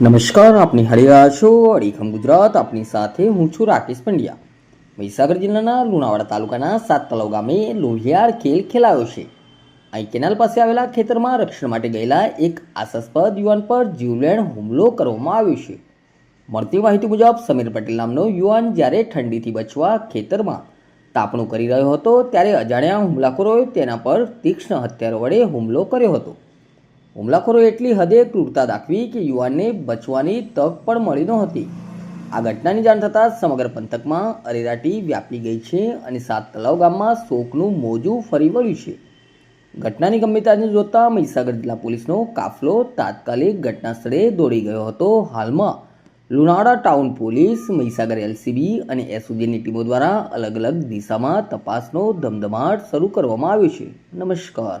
નમસ્કાર, આપની હરિયા છો, અડીખમ ગુજરાત, આપની સાથે હું છું રાકેશ પંડ્યા. મહીસાગર જિલ્લાના લુણાવાડા તાલુકાના સાત તલાવ ગામે લોહિયાર ખેલ ખેલાયો છે. અહીં કેનાલ પાસે આવેલા ખેતરમાં રક્ષણ માટે ગયેલા એક આશાસ્પદ યુવાન પર જીવલેણ હુમલો કરવામાં આવ્યો છે. મળતી માહિતી મુજબ, સમીર પટેલ નામનો યુવાન જ્યારે ઠંડીથી બચવા ખેતરમાં તાપણું કરી રહ્યો હતો, ત્યારે અજાણ્યા હુમલાખોરોએ તેના પર તીક્ષ્ણ હથિયારો વડે હુમલો કર્યો હતો. હુમલાખોરોએ એટલી હદે ક્રૂરતા દાખવી કે યુવાનને બચવાની તક પણ મળી નહોતી. આ ઘટનાની જાણ થતાં સમગ્ર પંથકમાં અરેરાટી વ્યાપી ગઈ છે અને સાત તલાવ ગામમાં શોકનું મોજું ફરી વળ્યું છે. ઘટનાની ગંભીરતાને જોતા મહીસાગર જિલ્લા પોલીસનો કાફલો તાત્કાલિક ઘટના સ્થળે દોડી ગયો હતો. હાલમાં Lunawada town police, Mahisagar LCB અને એસઓજીની ટીમો દ્વારા અલગ અલગ દિશામાં તપાસનો ધમધમાટ શરૂ કરવામાં આવ્યો છે. નમસ્કાર.